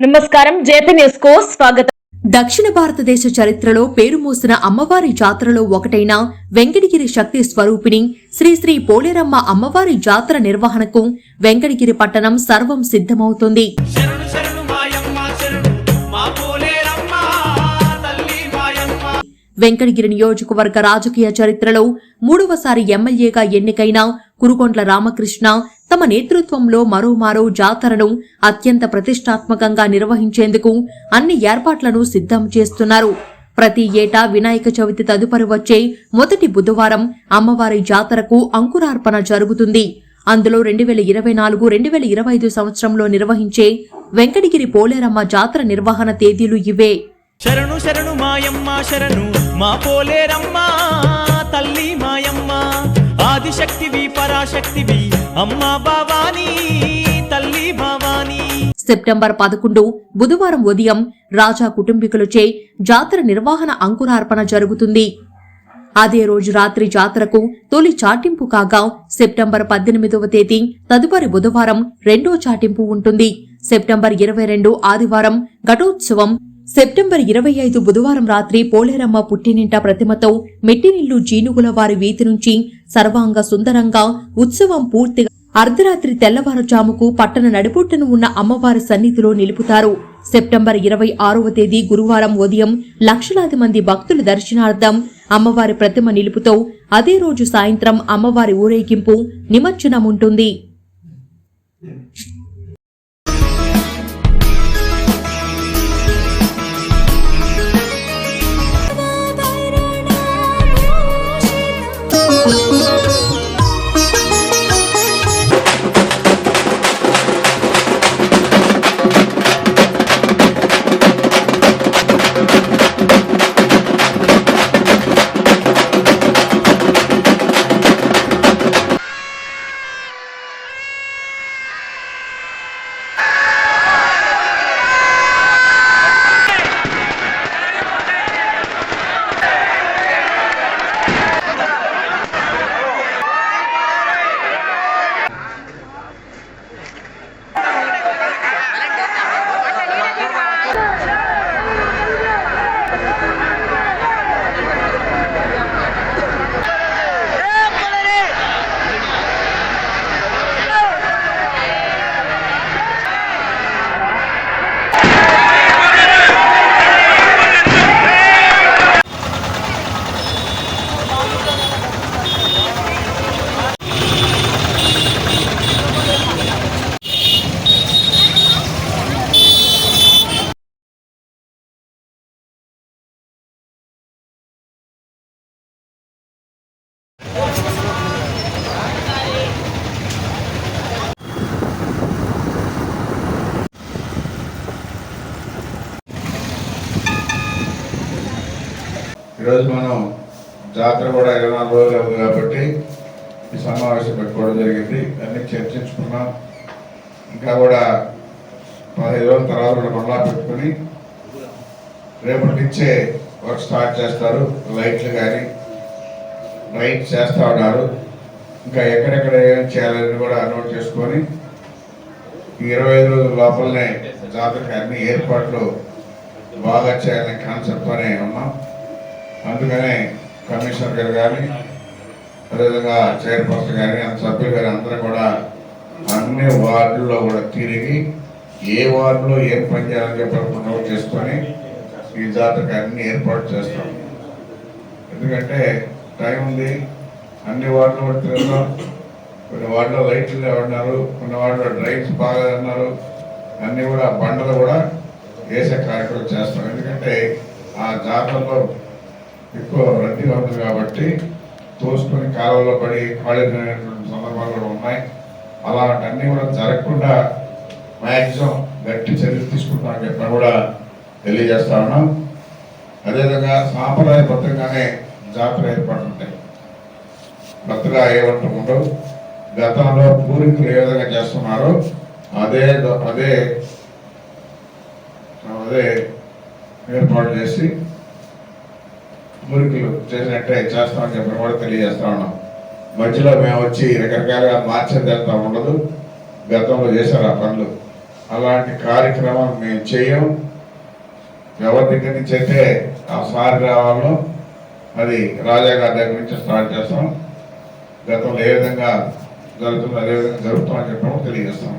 నమస్కారం జేపీ న్యూస్కు స్వాగతం. దక్షిణ భారతదేశ చరిత్రలో పేరు మోసిన అమ్మవారి జాతరలో ఒకటైన వెంకటగిరి శక్తి స్వరూపిణి శ్రీ శ్రీ పోలేరమ్మ అమ్మవారి జాతర నిర్వహణకు వెంకటగిరి పట్టణం సర్వం సిద్ధమవుతుంది. శరణు శరణు మాయమ్మ శరణు మా పోలేరమ్మ తల్లి మాయమ్మ. వెంకటగిరి నియోజకవర్గ రాజకీయ చరిత్రలో మూడవసారి ఎమ్మెల్యేగా ఎన్నికైన కురుకొండ్ల రామకృష్ణ తమ నేతృత్వంలో మరోమారో జాతరను అత్యంత ప్రతిష్టాత్మకంగా నిర్వహించేందుకు అన్ని ఏర్పాట్లను సిద్ధం చేస్తున్నారు. ప్రతి ఏటా వినాయక చవితి తదుపరి వచ్చే మొదటి బుధవారం అమ్మవారి జాతరకు అంకురార్పణ జరుగుతుంది. అందులో రెండు వేల ఇరవై నాలుగు రెండు వేల ఇరవై ఐదు సంవత్సరంలో నిర్వహించే వెంకటగిరి పోలేరమ్మ జాతర నిర్వహణ తేదీలు ఇవే. శరణు శరణు మాయమ్మ శరణు మా పోలేరమ్మ తల్లి ఆదిశక్తివి పరాశక్తివి. అమ్మా భవానీ తల్లి భవానీ. సెప్టెంబర్ పదకొండు బుధవారం ఉదయం రాజా కుటుంబీకులచే జాతర నిర్వహణ అంకురార్పణ జరుగుతుంది. అదే రోజు రాత్రి జాతరకు తొలి చాటింపు కాగా సెప్టెంబర్ పద్దెనిమిదవ తేదీ తదుపరి బుధవారం రెండో చాటింపు ఉంటుంది. సెప్టెంబర్ ఇరవై రెండు ఆదివారం ఘటోత్సవం సెప్టెంబర్ ఇరవై ఐదు బుధవారం రాత్రి పోలేరమ్మ పుట్టినింట ప్రతిమతో మెట్టినిల్లు జీనుగుల వారి వీధి నుంచి సర్వాంగ సుందరంగా ఉత్సవం పూర్తిగా అర్ధరాత్రి తెల్లవారుజాముకు పట్టణ నడిబొట్టున ఉన్న అమ్మవారి సన్నిధిలో నిలుపుతారు. సెప్టెంబర్ ఇరవై ఆరవ తేదీ గురువారం ఉదయం లక్షలాది మంది భక్తుల దర్శనార్థం అమ్మవారి ప్రతిమ నిలుపుతో అదే రోజు సాయంత్రం అమ్మవారి ఊరేగింపు నిమజ్జనం ఉంటుంది ఈరోజు మనం జాతర కూడా ఇరవై నాలుగు రోజులు అవుతుంది కాబట్టి ఈ సమావేశం పెట్టుకోవడం జరిగింది. అన్ని చర్చించుకున్నాం. ఇంకా కూడా పదిహేను రోజుల తర్వాత కూడా మళ్ళా పెట్టుకుని రేపటి నుంచే వర్క్ స్టార్ట్ చేస్తారు. లైట్లు కానీ రైట్ చేస్తూ ఉన్నారు. ఇంకా ఎక్కడెక్కడ ఏం చేయాలని కూడా నోట్ చేసుకొని ఇరవై ఐదు రోజుల లోపలనే జాతరకి అన్ని ఏర్పాట్లు బాగా చేయాలనే కాన్సెప్ట్తోనే ఉన్నాం. అందుకనే కమిషనర్ గారు కానీ అదేవిధంగా చైర్పర్సన్ కానీ అంత సభ్యులు కానీ అందరూ కూడా అన్ని వార్డుల్లో కూడా తిరిగి ఏ వార్డులో ఏం పని చేయాలని చెప్పి నోట్ చేసుకొని ఈ జాతరకి అన్ని ఏర్పాటు చేస్తాం. ఎందుకంటే టైం ఉంది. అన్ని వార్డులు కూడా తిరుగుతాం. కొన్ని వార్డులో లైట్లు లేవన్నారు కొన్ని వార్డులో డ్రైన్స్ బాగా అన్నారు అన్ని కూడా బండలు కూడా వేసే కార్యక్రమం చేస్తాం. ఎందుకంటే ఆ జాతరలో ఎక్కువ రద్దీగా ఉంది కాబట్టి తోసుకొని కాలువలో పడి కాళీనటువంటి సందర్భాలు కూడా ఉన్నాయి. అలాంటివన్నీ కూడా జరగకుండా మ్యాక్సిమం గట్టి చర్యలు తీసుకుంటామని చెప్పి కూడా తెలియజేస్తా ఉన్నాం. అదేవిధంగా సాంప్రదాయబద్ధంగానే జాతర ఏర్పాటు ఉంటాయి. కొత్తగా ఏమంటూ ఉండవు. గతంలో పూర్వీకులు ఏ విధంగా చేస్తున్నారో అదే అదే అదే ఏర్పాటు చేసి పూర్వీకులు చేసినట్టే చేస్తామని చెప్పిన కూడా తెలియజేస్తా ఉన్నాం. మధ్యలో మేము వచ్చి రకరకాలుగా మార్చేది వెళ్తా ఉండదు. గతంలో చేశారు ఆ పనులు. అలాంటి కార్యక్రమం మేము చేయం. ఎవరి దగ్గర నుంచి అయితే ఆ సారి రావాలో మరి రాజా గారి దగ్గర నుంచి స్టార్ట్ చేస్తాం. గతంలో ఏ విధంగా జరుగుతుందో అదే విధంగా జరుగుతామని చెప్పడం తెలియజేస్తాం.